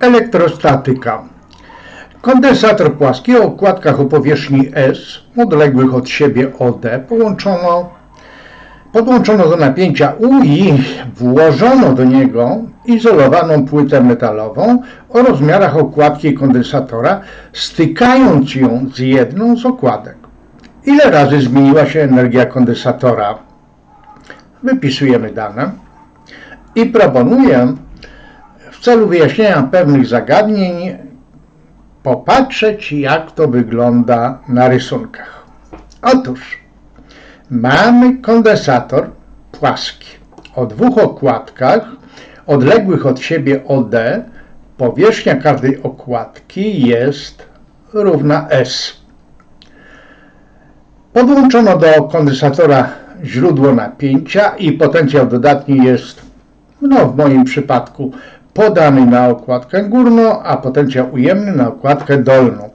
Elektrostatyka. Kondensator płaski o okładkach o powierzchni S, odległych od siebie OD, połączono, podłączono do napięcia U i włożono do niego izolowaną płytę metalową o rozmiarach okładki kondensatora, stykając ją z jedną z okładek. Ile razy zmieniła się energia kondensatora? Wypisujemy dane i proponuję w celu wyjaśnienia pewnych zagadnień popatrzeć, jak to wygląda na rysunkach. Otóż mamy kondensator płaski o dwóch okładkach odległych od siebie OD. Powierzchnia każdej okładki jest równa S. Podłączono do kondensatora źródło napięcia i potencjał dodatni jest, no w moim przypadku, podany na okładkę górną, a potencjał ujemny na okładkę dolną.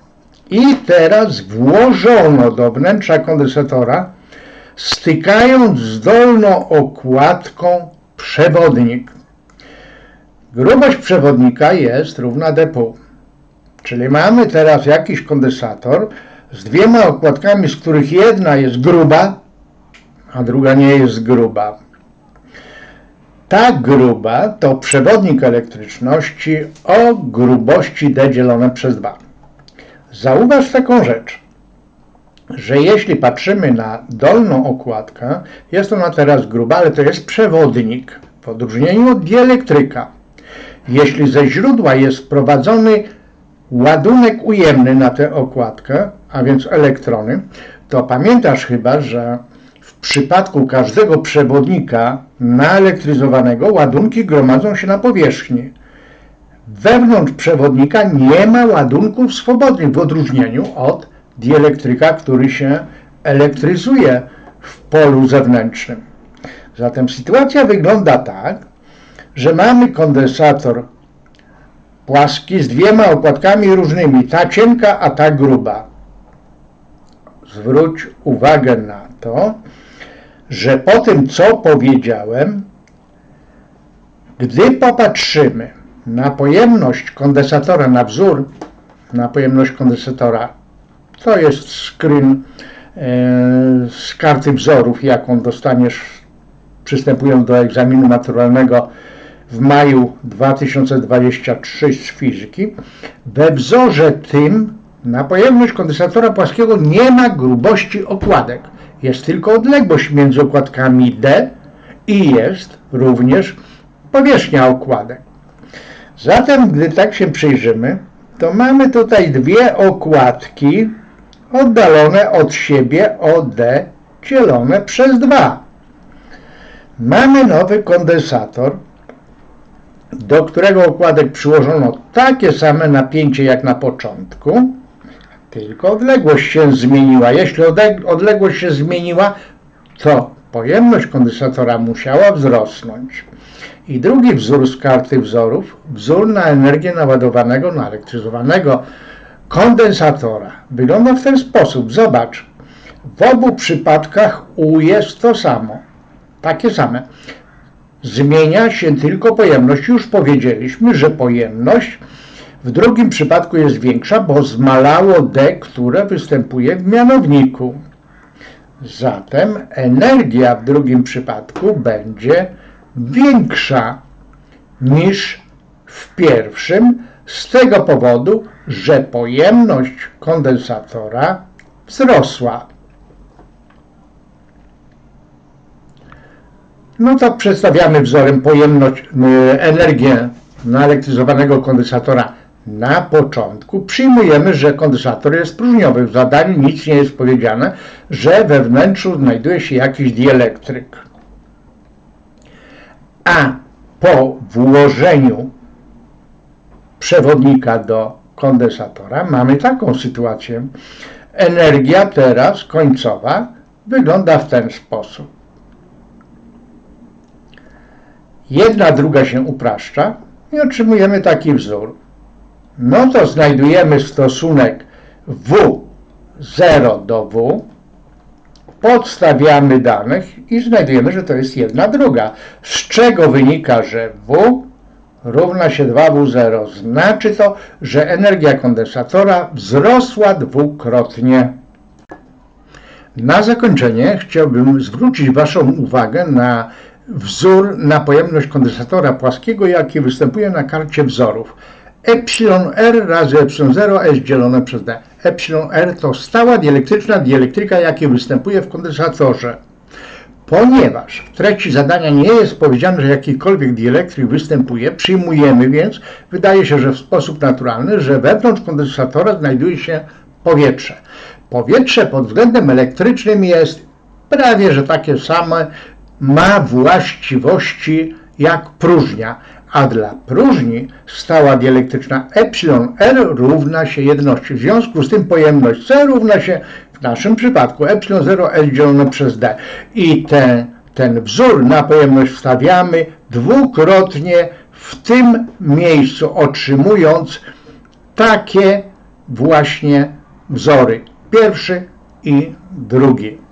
I teraz włożono do wnętrza kondensatora, stykając z dolną okładką przewodnik. Grubość przewodnika jest równa dpół. Czyli mamy teraz jakiś kondensator z dwiema okładkami, z których jedna jest gruba, a druga nie jest gruba. Ta gruba to przewodnik elektryczności o grubości D dzielone przez 2. Zauważ taką rzecz, że jeśli patrzymy na dolną okładkę, jest ona teraz gruba, ale to jest przewodnik, w odróżnieniu od dielektryka. Jeśli ze źródła jest prowadzony ładunek ujemny na tę okładkę, a więc elektrony, to pamiętasz chyba, że w przypadku każdego przewodnika naelektryzowanego ładunki gromadzą się na powierzchni. Wewnątrz przewodnika nie ma ładunków swobodnych w odróżnieniu od dielektryka, który się elektryzuje w polu zewnętrznym. Zatem sytuacja wygląda tak, że mamy kondensator płaski z dwiema okładkami różnymi, ta cienka, a ta gruba. Zwróć uwagę na to, że po tym, co powiedziałem, gdy popatrzymy na pojemność kondensatora, na wzór, na pojemność kondensatora, to jest screen e, z karty wzorów, jaką dostaniesz przystępując do egzaminu maturalnego w maju 2023 z fizyki. We wzorze tym na pojemność kondensatora płaskiego nie ma grubości okładek. Jest tylko odległość między okładkami D i jest również powierzchnia okładek. Zatem, gdy tak się przyjrzymy, to mamy tutaj dwie okładki oddalone od siebie o D dzielone przez 2. Mamy nowy kondensator, do którego okładek przyłożono takie same napięcie jak na początku, tylko odległość się zmieniła. Jeśli odległość się zmieniła, to pojemność kondensatora musiała wzrosnąć. I drugi wzór z karty wzorów, wzór na energię naładowanego, naelektryzowanego kondensatora. Wygląda w ten sposób. Zobacz, w obu przypadkach U jest to samo, takie same. Zmienia się tylko pojemność. Już powiedzieliśmy, że pojemność w drugim przypadku jest większa, bo zmalało D, które występuje w mianowniku. Zatem energia w drugim przypadku będzie większa niż w pierwszym z tego powodu, że pojemność kondensatora wzrosła. No to przedstawiamy wzorem pojemność, energię naelektryzowanego kondensatora na początku. Przyjmujemy, że kondensator jest próżniowy. W zadaniu nic nie jest powiedziane, że we wnętrzu znajduje się jakiś dielektryk. A po włożeniu przewodnika do kondensatora mamy taką sytuację. Energia teraz końcowa wygląda w ten sposób. Jedna druga się upraszcza i otrzymujemy taki wzór. No to znajdujemy stosunek W0 do W, podstawiamy danych i znajdujemy, że to jest jedna druga, z czego wynika, że W równa się 2W0. Znaczy to, że energia kondensatora wzrosła dwukrotnie. Na zakończenie chciałbym zwrócić Waszą uwagę na wzór na pojemność kondensatora płaskiego, jaki występuje na karcie wzorów. Epsilon R razy epsilon 0 S dzielone przez D. Epsilon R to stała dielettryczna dielektryka, jaki występuje w kondensatorze. Ponieważ w treści zadania nie jest powiedziane, że jakikolwiek dielektryk występuje, przyjmujemy więc, wydaje się, że w sposób naturalny, że wewnątrz kondensatora znajduje się powietrze. Powietrze pod względem elektrycznym jest prawie że takie same, ma właściwości jak próżnia, a dla próżni stała dielektryczna epsilon R równa się jedności. W związku z tym pojemność C równa się w naszym przypadku epsilon 0 L dzielone przez D. I ten, ten wzór na pojemność wstawiamy dwukrotnie w tym miejscu, otrzymując takie właśnie wzory. Pierwszy i drugi.